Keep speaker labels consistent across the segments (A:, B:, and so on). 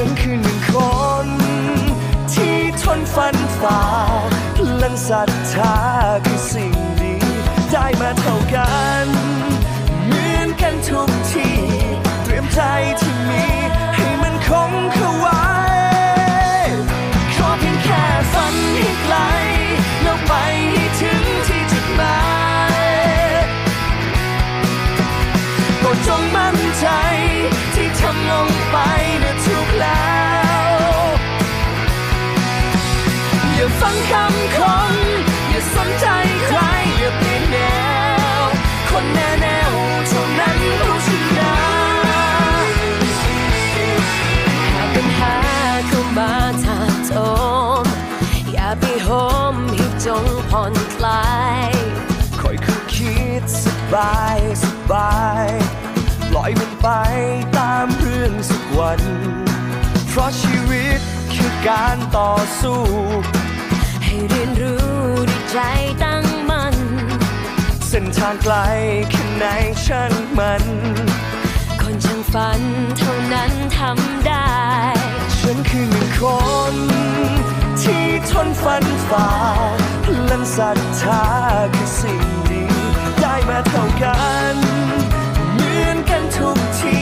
A: ฉันคือหนึ่งคน ที่ทนฟันฝ่าพลังศรัทธาคือสิ่งดี ได้มาเท่ากัน
B: ผ่อนคลาย
A: คอยคือคิดสบายสบายปล่อยมันไปตามเรื่องสักวัน เพราะชีวิตคือการต่อสู้
B: ให้เรียนรู้ด้วยใจตั้งมัน
A: เส้นทางไกลแค่ไหนช่างมัน
B: คนช่างฝันเท่านั้นทำได้
A: ฉันคือหนึ่งคน ที่ทนฟันฝ่า นั้นศรัทธาคือสิ่งดี ได้มาเท่ากันเหมือนกันทุกที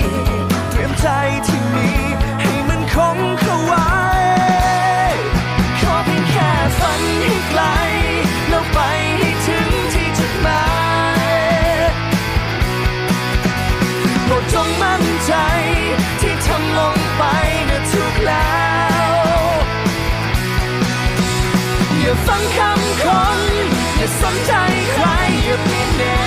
A: เตรียมใจที่มีให้มันคงเข้าไว้ขอเพียงแค่ฝันให้ไกลแล้วไปให้ถึงที่จุดหมายโปรดจงมั่นใจ ฟังคำคนอย่าสนใจใครอย่าเปลี่ยน